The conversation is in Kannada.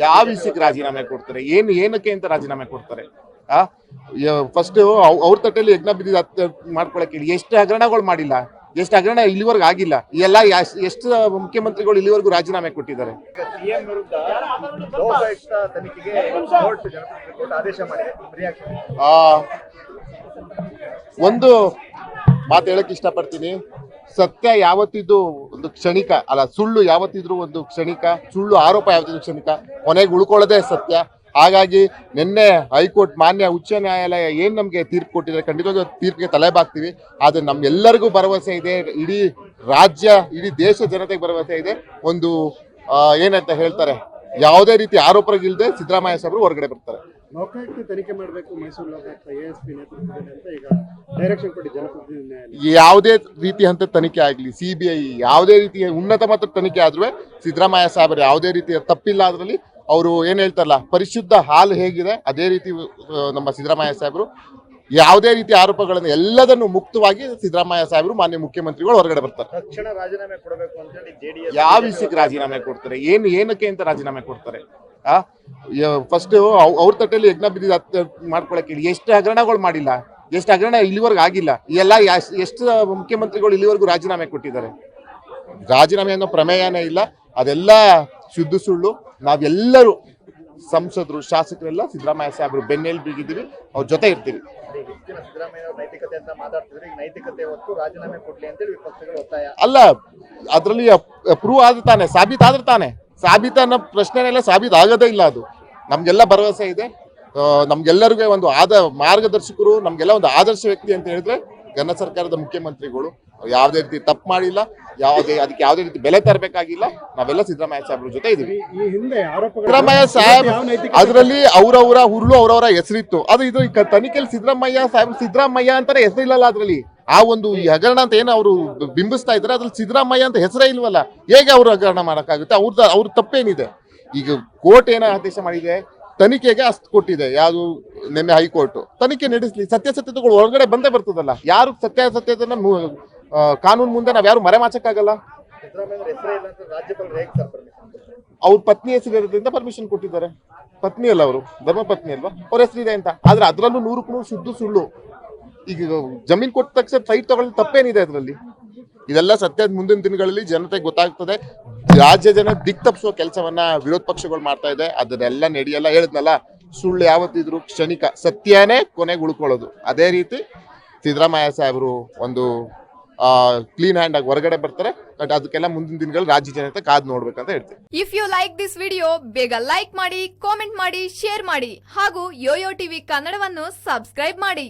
ಯಾವ ವಿಷಯಕ್ಕೆ ರಾಜೀನಾಮೆ ಕೊಡ್ತಾರೆ? ಏನು ಏನಕ್ಕೆ ಅಂತ ರಾಜೀನಾಮೆ ಕೊಡ್ತಾರೆ? ಆ? ಫಸ್ಟ್ ಅವ್ರ ತಟ್ಟೆಯಲ್ಲಿ ಯಜ್ಞ ಬಿದ್ದಿದ್ದು ಮಾಡ್ಕೊಳಕ್ಕೆ ಹೇಳಿ. ಎಷ್ಟು ಹಗರಣಗಳು ಮಾಡಿಲ್ಲ. ಎಷ್ಟು ಹಗರಣ ಇಲ್ಲಿವರೆಗೂ ಆಗಿಲ್ಲ. ಎಲ್ಲ ಎಷ್ಟು ಮುಖ್ಯಮಂತ್ರಿಗಳು ಇಲ್ಲಿವರೆಗೂ ರಾಜೀನಾಮೆ ಕೊಟ್ಟಿದ್ದಾರೆ? ಒಂದು ಮಾತು ಹೇಳಕ್ ಇಷ್ಟಪಡ್ತೀನಿ. ಸತ್ಯ ಯಾವತ್ತಿದ್ದು ಒಂದು ಕ್ಷಣಿಕ ಅಲ್ಲ, ಸುಳ್ಳು ಯಾವತ್ತಿದ್ರು ಒಂದು ಕ್ಷಣಿಕ, ಸುಳ್ಳು ಆರೋಪ ಯಾವತ್ತಿದ್ರು ಕ್ಷಣಿಕ, ಕೊನೆಗೆ ಉಳ್ಕೊಳ್ಳೋದೇ ಸತ್ಯ. ಹಾಗಾಗಿ ನಿನ್ನೆ ಹೈಕೋರ್ಟ್, ಮಾನ್ಯ ಉಚ್ಚ ನ್ಯಾಯಾಲಯ ಏನು ನಮಗೆ ತೀರ್ಪು ಕೊಟ್ಟಿದೆ ಖಂಡಿತವಾಗಿ ತೀರ್ಪಿಗೆ ತಲೆಬಾಗ್ತೀವಿ ಆದರೆ ನಮ್ಮೆಲ್ಲರಿಗೂ ಭರವಸೆ ಇದೆ, ಇಡೀ ರಾಜ್ಯ, ಇಡೀ ದೇಶ ಜನತೆಗೆ ಭರವಸೆ ಇದೆ. ಒಂದು ಏನಂತ ಹೇಳ್ತಾರೆ, ಯಾವುದೇ ರೀತಿ ಆರೋಪಗಳಿಲ್ಲದೆ ಸಿದ್ದರಾಮಯ್ಯ ಸಾಹೇಬರು ಹೊರಗಡೆ ಬರ್ತಾರೆ. ಲೋಕಾಯುಕ್ತ ತನಿಖೆ ಮಾಡಬೇಕು ಮೈಸೂರು ಲೋಕಾಯುಕ್ತ ಎಎಸ್ಪಿ ಎಸ್ ನೇತೃತ್ವದಲ್ಲಿ ಅಂತ ಈಗ ಡೈರೆಕ್ಷನ್ ಕೊಟ್ಟು ಜನಪ್ರತಿನಿಧಿ ನ್ಯಾಯಾಲಯ. ಯಾವುದೇ ರೀತಿ ಹಂತ ತನಿಖೆ ಆಗಲಿ ಸಿ ಬಿ ಐ ಯಾವುದೇ ರೀತಿಯ ಉನ್ನತ ಮಟ್ಟದ ತನಿಖೆ ಆದ್ರೂ ಸಿದ್ದರಾಮಯ್ಯ ಸಾಹೇಬರು ಯಾವುದೇ ರೀತಿಯ ತಪ್ಪಿಲ್ಲ ಅದರಲ್ಲಿ ಅವರು ಏನ್ ಹೇಳ್ತಾರಲ್ಲ ಪರಿಶುದ್ಧ ಹಾಲು ಹೇಗಿದೆ ಅದೇ ರೀತಿ ನಮ್ಮ ಸಿದ್ದರಾಮಯ್ಯ ಸಾಹೇಬರು ಯಾವುದೇ ರೀತಿ ಆರೋಪಗಳನ್ನು ಎಲ್ಲದನ್ನು ಮುಕ್ತವಾಗಿ ಸಿದ್ದರಾಮಯ್ಯ ಸಾಹೇಬರು ಮಾನ್ಯ ಮುಖ್ಯಮಂತ್ರಿಗಳು ಹೊರಗಡೆ ಬರ್ತಾರೆ. ತಕ್ಷಣ ರಾಜೀನಾಮೆ ಕೊಡಬೇಕು ಅಂತ ಹೇಳಿ ಜೆಡಿಎಸ್ ಯಾವ ವಿಷಯಕ್ಕೆ ರಾಜೀನಾಮೆ ಕೊಡ್ತಾರೆ ಏನು ಏನಕ್ಕೆ ಅಂತ ರಾಜೀನಾಮೆ ಕೊಡ್ತಾರೆ? ಆ? ಫಸ್ಟ್ ಅವ್ರ ತಟ್ಟೆಯಲ್ಲಿ ಯಜ್ಞ ಬಿದ್ದಿದ್ದು ಮಾಡ್ಕೊಳಕ್ಕೆ ಹೇಳಿ. ಎಷ್ಟು ಹಗರಣಗಳು ಮಾಡಿಲ್ಲ. ಎಷ್ಟು ಹಗರಣ ಇಲ್ಲಿವರೆಗೂ ಆಗಿಲ್ಲ. ಎಲ್ಲ ಎಷ್ಟು ಮುಖ್ಯಮಂತ್ರಿಗಳು ಇಲ್ಲಿವರೆಗೂ ರಾಜೀನಾಮೆ ಕೊಟ್ಟಿದ್ದಾರೆ. ರಾಜೀನಾಮೆ ಅನ್ನೋ ಪ್ರಮೇಯನೇ ಇಲ್ಲ. ಅದೆಲ್ಲ ಶುದ್ಧ ಸುಳ್ಳು. ನಾವೆಲ್ಲರೂ ಸಂಸದರು, ಶಾಸಕರೆಲ್ಲ ಸಿದ್ದರಾಮಯ್ಯ ಸಾಹೇಬರು ಬೆನ್ನೆಲ್ ಬೀಗಿದ್ದೀವಿ. ಅವ್ರ ಜೊತೆ ಇರ್ತೀವಿ. ಅಲ್ಲ, ಅದರಲ್ಲಿ ಪ್ರೂವ್ ಆದ್ರೆ ತಾನೆ ಸಾಬೀತಾದ್ರೆ ತಾನೆ. ಸಾಬೀತನ್ನ ಪ್ರಶ್ನೆನೆಲ್ಲ ಸಾಬೀತ ಆಗೋದೇ ಇಲ್ಲ ಅದು. ನಮ್ಗೆಲ್ಲ ಭರವಸೆ ಇದೆ. ನಮ್ಗೆಲ್ಲರಿಗೂ ಒಂದು ಆದ ಮಾರ್ಗದರ್ಶಕರು ನಮ್ಗೆಲ್ಲ ಒಂದು ಆದರ್ಶ ವ್ಯಕ್ತಿ ಅಂತ ಹೇಳಿದ್ರೆ ಘನ ಸರ್ಕಾರದ ಮುಖ್ಯಮಂತ್ರಿಗಳು. ಯಾವುದೇ ರೀತಿ ತಪ್ಪು ಮಾಡಿಲ್ಲ ಯಾವುದೇ ಅದಕ್ಕೆ ಯಾವುದೇ ರೀತಿ ಬೆಲೆ ತರಬೇಕಾಗಿಲ್ಲ. ನಾವೆಲ್ಲ ಸಿದ್ದರಾಮಯ್ಯ ಸಾಹೇಬ್ರ ಜೊತೆ ಇದೀವಿ ಸಿದ್ದರಾಮಯ್ಯ ಸಾಹೇಬ್ ಅದರಲ್ಲಿ ಅವರವರ ಹುರುಳು ಅವರವರ ಹೆಸರಿತ್ತು. ಅದು ಇದು ತನಿಖೆಯಲ್ಲಿ ಸಿದ್ದರಾಮಯ್ಯ ಸಾಹೇಬ್ ಸಿದ್ದರಾಮಯ್ಯ ಅಂತಾನೆ ಹೆಸರಿಲ್ಲಲ್ಲ ಅದರಲ್ಲಿ. ಆ ಒಂದು ಈ ಹಗರಣ ಅಂತ ಏನು ಅವರು ಬಿಂಬಿಸ್ತಾ ಇದ್ದಾರೆ, ಅದ್ರಲ್ಲಿ ಸಿದ್ದರಾಮಯ್ಯ ಅಂತ ಹೆಸರೇ ಇಲ್ವಲ್ಲ, ಹೇಗೆ ಅವರು ಹಗರಣ ಮಾಡೋಕ್ಕಾಗುತ್ತೆ? ಅವ್ರದ್ದು ಅವ್ರ ತಪ್ಪೇನಿದೆ. ಈಗ ಕೋರ್ಟ್ ಏನ ಆದೇಶ ಮಾಡಿದೆ, ತನಿಖೆಗೆ ಅಷ್ಟು ಕೊಟ್ಟಿದೆ, ಯಾವುದು ನಿನ್ನೆ ಹೈಕೋರ್ಟ್. ತನಿಖೆ ನಡೆಸಲಿ, ಸತ್ಯಾಸತ್ಯತೆಗಳು ಒಳಗಡೆ ಬಂದೇ ಬರ್ತದಲ್ಲ, ಯಾರು ಸತ್ಯಾಸತ್ಯತೆನ ಕಾನೂನು ಮುಂದೆ ನಾವು ಯಾರು ಮರೆಮಾಚಕ್ಕಾಗಲ್ಲ? ಅವ್ರ ಪತ್ನಿ ಹೆಸರು ಇರೋದ್ರಿಂದ ಪರ್ಮಿಷನ್ ಕೊಟ್ಟಿದ್ದಾರೆ. ಪತ್ನಿ ಅಲ್ಲ ಅವರು ಧರ್ಮ ಪತ್ನಿ ಅಲ್ವಾ? ಅವ್ರ ಹೆಸರಿದೆ ಅಂತ. ಆದ್ರೆ ಅದ್ರಲ್ಲೂ ನೂರಕ್ಕೂ ನೂರು ಶುದ್ಧ ಸುಳ್ಳು. ಈಗ ಜಮೀನ್ ಕೊಟ್ಟ ತಕ್ಷಣ ಫೈಟ್ ತಗೊಳ್ಳಿ ತಪ್ಪೇನಿದೆ ಅದರಲ್ಲಿ. ಇದೆಲ್ಲ ಸತ್ಯದ ಮುಂದಿನ ದಿನಗಳಲ್ಲಿ ಜನತೆಗೆ ಗೊತ್ತಾಗ್ತದೆ. ರಾಜ್ಯ ಜನ ದಿಕ್ ತಪ್ಪಿಸುವ ಕೆಲಸವನ್ನ ವಿರೋಧ ಪಕ್ಷಗಳು ಮಾಡ್ತಾ ಇದೆ. ಅದನ್ನೆಲ್ಲ ನಡೆಯಲ್ಲ. ಹೇಳಿದ್ನಲ್ಲ, ಸುಳ್ಳು ಯಾವತ್ತಿದ್ರು ಕ್ಷಣಿಕ ಸತ್ಯನೇ ಕೊನೆಗೆ ಉಳ್ಕೊಳ್ಳೋದು. ಅದೇ ರೀತಿ ಸಿದ್ದರಾಮಯ್ಯ ಸಾಹೇಬರು ಒಂದು ಕ್ಲೀನ್ ಹ್ಯಾಂಡ್ ಆಗಿ ಹೊರಗಡೆ ಬರ್ತಾರೆ. ಬಟ್ ಅದಕ್ಕೆಲ್ಲ ಮುಂದಿನ ದಿನಗಳು ರಾಜ್ಯ ಜನತೆ ಕಾದ್ ನೋಡ್ಬೇಕಂತ ಹೇಳ್ತೀನಿ. If you like this video ಬೇಗ ಲೈಕ್ ಮಾಡಿ ಕಾಮೆಂಟ್ ಮಾಡಿ ಶೇರ್ ಮಾಡಿ. ಹಾಗೂ ಯೋಯೋ ಟಿವಿ ಕನ್ನಡವನ್ನು ಸಬ್ಸ್ಕ್ರೈಬ್ ಮಾಡಿ.